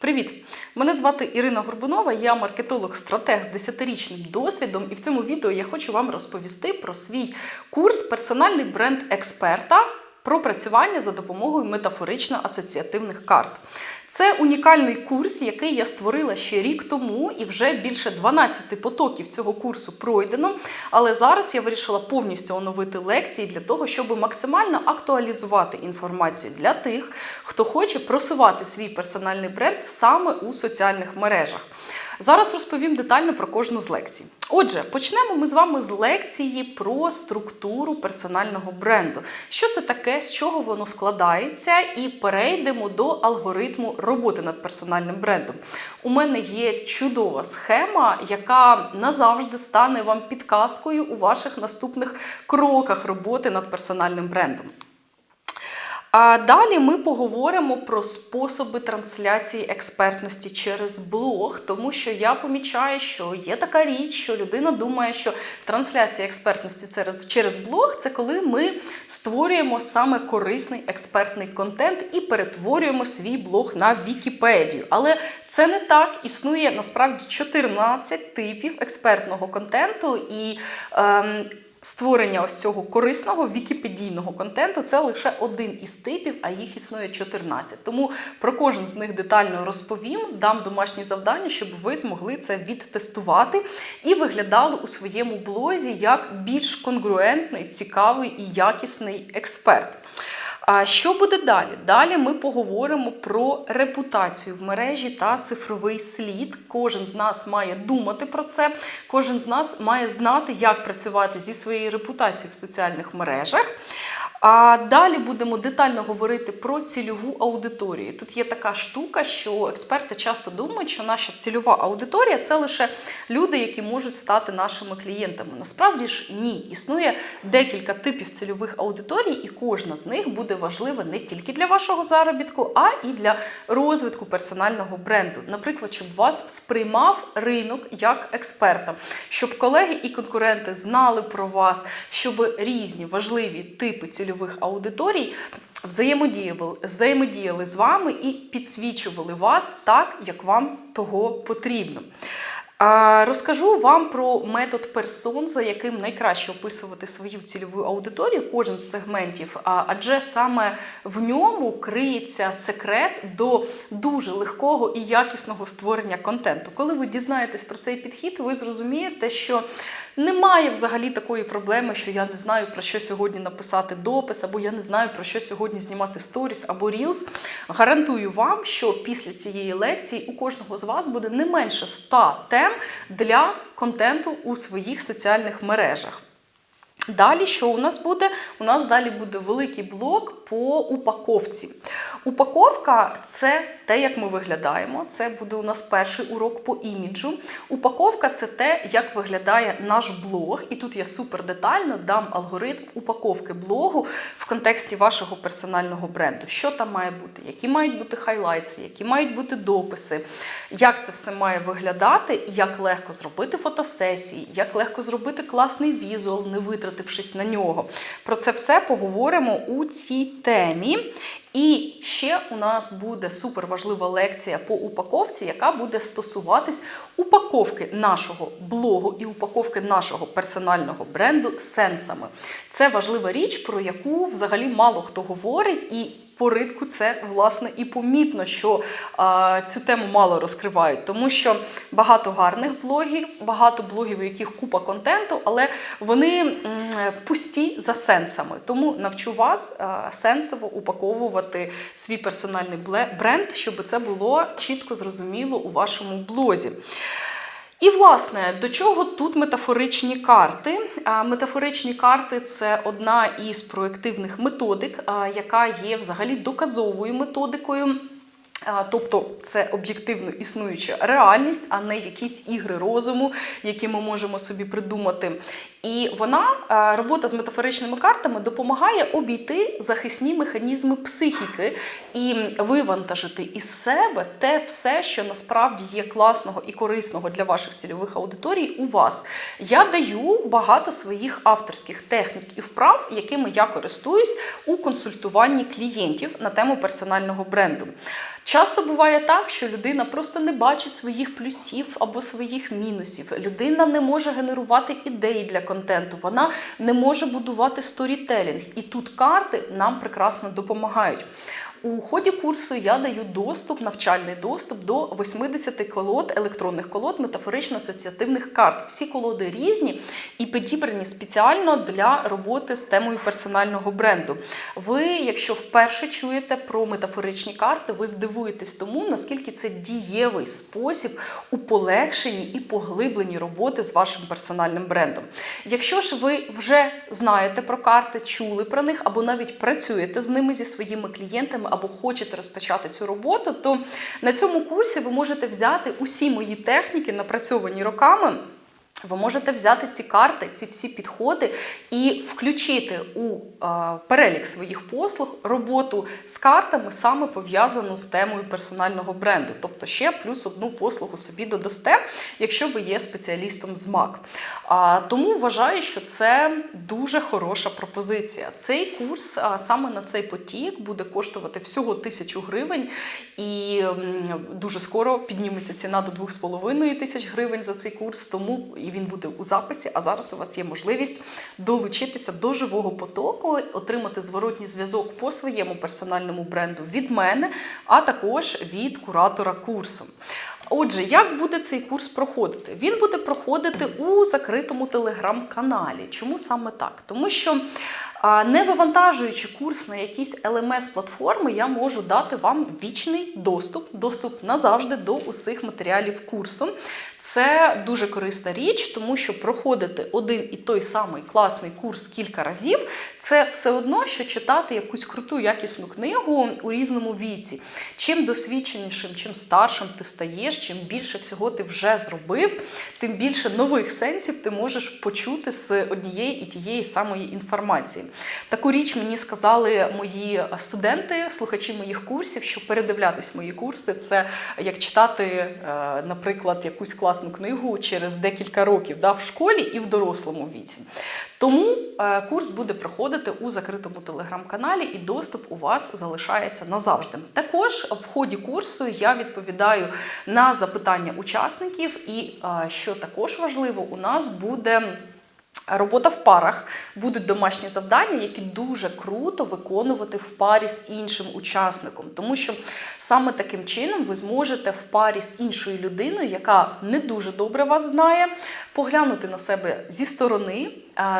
Привіт! Мене звати Ірина Горбунова, я маркетолог-стратег з 10-річним досвідом, і в цьому відео я хочу вам розповісти про свій курс персональний бренд експерта про працювання за допомогою метафорично-асоціативних карт. Це унікальний курс, який я створила ще рік тому, і вже більше 12 потоків цього курсу пройдено. Але зараз я вирішила повністю оновити лекції для того, щоб максимально актуалізувати інформацію для тих, хто хоче просувати свій персональний бренд саме у соціальних мережах. Зараз розповім детально про кожну з лекцій. Отже, почнемо ми з вами з лекції про структуру персонального бренду. Що це таке, з чого воно складається, і перейдемо до алгоритму роботи над персональним брендом. У мене є чудова схема, яка назавжди стане вам підказкою у ваших наступних кроках роботи над персональним брендом. А далі ми поговоримо про способи трансляції експертності через блог, тому що я помічаю, що є така річ, що людина думає, що трансляція експертності через, через блог це коли ми створюємо саме корисний експертний контент і перетворюємо свій блог на Вікіпедію. Але це не так. Існує насправді 14 типів експертного контенту і. Ем, Створення ось цього корисного вікіпедійного контенту це лише один із типів, а їх існує 14. Тому про кожен з них детально розповім, дам домашні завдання, щоб ви змогли це відтестувати і виглядали у своєму блозі як більш конгруентний, цікавий і якісний експерт. А що буде далі? Далі ми поговоримо про репутацію в мережі та цифровий слід. Кожен з нас має думати про це, кожен з нас має знати, як працювати зі своєю репутацією в соціальних мережах. А далі будемо детально говорити про цільову аудиторію. Тут є така штука, що експерти часто думають, що наша цільова аудиторія це лише люди, які можуть стати нашими клієнтами. Насправді ж ні. Існує декілька типів цільових аудиторій, і кожна з них буде важлива не тільки для вашого заробітку, а і для розвитку персонального бренду. Наприклад, щоб вас сприймав ринок як експерта, щоб колеги і конкуренти знали про вас, щоб різні важливі типи цільових цільових аудиторій взаємодіяли, взаємодіяли з вами і підсвічували вас так, як вам того потрібно. Розкажу вам про метод персон, за яким найкраще описувати свою цільову аудиторію, кожен з сегментів, адже саме в ньому криється секрет до дуже легкого і якісного створення контенту. Коли ви дізнаєтесь про цей підхід, ви зрозумієте, що немає взагалі такої проблеми, що я не знаю про що сьогодні написати допис, або я не знаю про що сьогодні знімати сторіс або рілз. Гарантую вам, що після цієї лекції у кожного з вас буде не менше 100 тем для контенту у своїх соціальних мережах. Далі, що у нас буде? У нас далі буде великий блок по упаковці. Упаковка це те, як ми виглядаємо. Це буде у нас перший урок по іміджу. Упаковка це те, як виглядає наш блог. І тут я супер детально дам алгоритм упаковки блогу в контексті вашого персонального бренду. Що там має бути, які мають бути хайлайтси, які мають бути дописи, як це все має виглядати, як легко зробити фотосесії, як легко зробити класний візуал, не витратившись на нього. Про це все поговоримо у цій темі. І ще у нас буде суперважлива лекція по упаковці, яка буде стосуватись упаковки нашого блогу і упаковки нашого персонального бренду сенсами. Це важлива річ, про яку взагалі мало хто говорить. і по ритку це власне і помітно, що а, цю тему мало розкривають, тому що багато гарних блогів, багато блогів, у яких купа контенту, але вони м, пусті за сенсами. Тому навчу вас а, сенсово упаковувати свій персональний бренд, щоб це було чітко зрозуміло у вашому блозі. І, власне, до чого тут метафоричні карти? Метафоричні карти це одна із проєктивних методик, яка є взагалі доказовою методикою. Тобто це об'єктивно існуюча реальність, а не якісь ігри розуму, які ми можемо собі придумати. І вона, робота з метафоричними картами, допомагає обійти захисні механізми психіки і вивантажити із себе те все, що насправді є класного і корисного для ваших цільових аудиторій у вас. Я даю багато своїх авторських технік і вправ, якими я користуюсь у консультуванні клієнтів на тему персонального бренду. Часто буває так, що людина просто не бачить своїх плюсів або своїх мінусів. Людина не може генерувати ідеї для контенту, вона не може будувати сторітелінг. І тут карти нам прекрасно допомагають. У ході курсу я даю доступ, навчальний доступ до 80 колод, електронних колод, метафорично-асоціативних карт. Всі колоди різні і підібрані спеціально для роботи з темою персонального бренду. Ви, якщо вперше чуєте про метафоричні карти, ви здивуєтесь тому, наскільки це дієвий спосіб у полегшенні і поглибленні роботи з вашим персональним брендом. Якщо ж ви вже знаєте про карти, чули про них або навіть працюєте з ними зі своїми клієнтами, або хочете розпочати цю роботу, то на цьому курсі ви можете взяти усі мої техніки, напрацьовані роками. Ви можете взяти ці карти, ці всі підходи і включити у е, перелік своїх послуг роботу з картами, саме пов'язану з темою персонального бренду. Тобто ще плюс одну послугу собі додасте, якщо ви є спеціалістом з МАК. А, тому вважаю, що це дуже хороша пропозиція. Цей курс а, саме на цей потік буде коштувати всього тисячу гривень, і м, дуже скоро підніметься ціна до 2,5 тисяч гривень за цей курс. Тому і він буде у записі. А зараз у вас є можливість долучитися до живого потоку, отримати зворотній зв'язок по своєму персональному бренду від мене, а також від куратора курсу. Отже, як буде цей курс проходити? Він буде проходити у закритому телеграм-каналі. Чому саме так? Тому що не вивантажуючи курс на якісь LMS-платформи, я можу дати вам вічний доступ, доступ назавжди до усіх матеріалів курсу. Це дуже корисна річ, тому що проходити один і той самий класний курс кілька разів це все одно, що читати якусь круту якісну книгу у різному віці. Чим досвідченішим, чим старшим ти стаєш, чим більше всього ти вже зробив, тим більше нових сенсів ти можеш почути з однієї і тієї самої інформації. Таку річ мені сказали мої студенти, слухачі моїх курсів, що передивлятись мої курси це як читати, е, наприклад, якусь класну книгу через декілька років да, в школі і в дорослому віці. Тому е, курс буде проходити у закритому телеграм-каналі, і доступ у вас залишається назавжди. Також в ході курсу я відповідаю на запитання учасників, і е, що також важливо, у нас буде. Робота в парах будуть домашні завдання, які дуже круто виконувати в парі з іншим учасником, тому що саме таким чином ви зможете в парі з іншою людиною, яка не дуже добре вас знає, поглянути на себе зі сторони,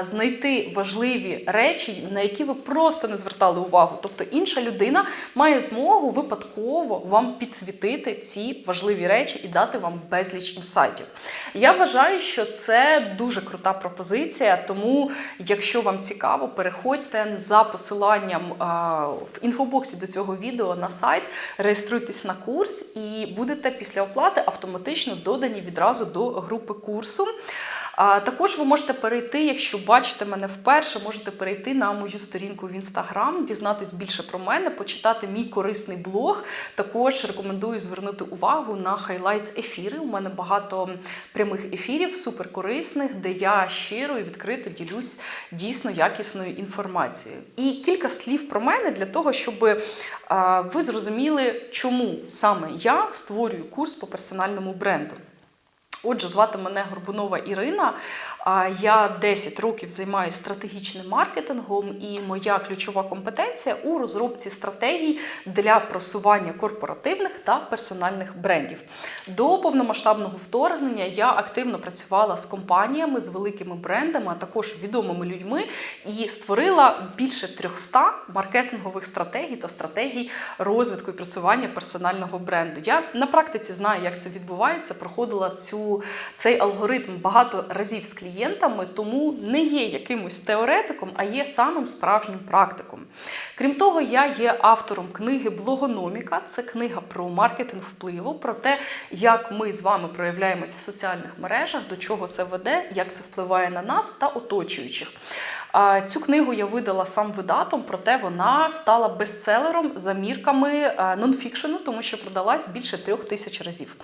знайти важливі речі, на які ви просто не звертали увагу. Тобто інша людина має змогу випадково вам підсвітити ці важливі речі і дати вам безліч інсайтів. Я вважаю, що це дуже крута пропозиція, тому якщо вам цікаво, переходьте за посиланням в інфобоксі до цього відео на сайт, реєструйтесь на курс і будете після оплати автоматично додані відразу до групи курсу. А також ви можете перейти, якщо бачите мене вперше, можете перейти на мою сторінку в інстаграм, дізнатись більше про мене, почитати мій корисний блог. Також рекомендую звернути увагу на хайлайтс ефіри. У мене багато прямих ефірів, суперкорисних, де я щиро і відкрито ділюсь дійсно якісною інформацією. І кілька слів про мене для того, щоб ви зрозуміли, чому саме я створюю курс по персональному бренду. Отже, звати мене Горбунова Ірина. Я 10 років займаюся стратегічним маркетингом, і моя ключова компетенція у розробці стратегій для просування корпоративних та персональних брендів. До повномасштабного вторгнення я активно працювала з компаніями, з великими брендами, а також відомими людьми, і створила більше 300 маркетингових стратегій та стратегій розвитку і просування персонального бренду. Я на практиці знаю, як це відбувається. Проходила цю цей алгоритм багато разів з клієнтами, тому не є якимось теоретиком, а є самим справжнім практиком. Крім того, я є автором книги Блогономіка. Це книга про маркетинг впливу, про те, як ми з вами проявляємось в соціальних мережах, до чого це веде, як це впливає на нас та оточуючих. Цю книгу я видала сам видатом, проте вона стала бестселером за мірками нонфікшену, тому що продалась більше трьох тисяч разів.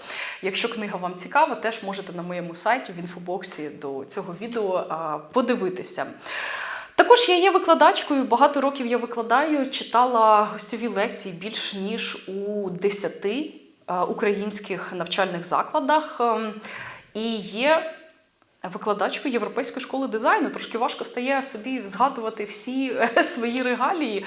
Якщо книга вам цікава, теж можете на моєму сайті в інфобоксі до цього відео подивитися. Також я є викладачкою. Багато років я викладаю, читала гостьові лекції більш ніж у 10 е, українських навчальних закладах. Ем, І є викладачкою Європейської школи дизайну. Трошки важко стає собі згадувати всі е, свої регалії.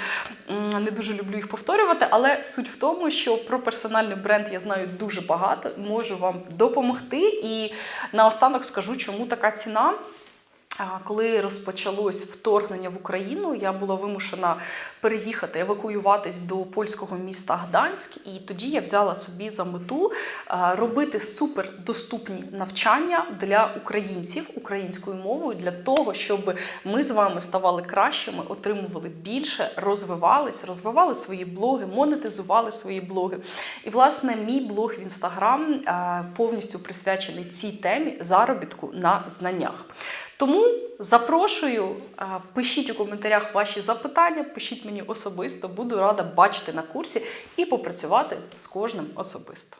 Не дуже люблю їх повторювати, але суть в тому, що про персональний бренд я знаю дуже багато, можу вам допомогти. І наостанок скажу, чому така ціна. Коли розпочалось вторгнення в Україну, я була вимушена переїхати, евакуюватись до польського міста Гданськ, і тоді я взяла собі за мету робити супердоступні навчання для українців українською мовою, для того, щоб ми з вами ставали кращими, отримували більше, розвивались, розвивали свої блоги, монетизували свої блоги. І власне мій блог в інстаграм повністю присвячений цій темі заробітку на знаннях. Тому запрошую, пишіть у коментарях ваші запитання, пишіть мені особисто, буду рада бачити на курсі і попрацювати з кожним особисто.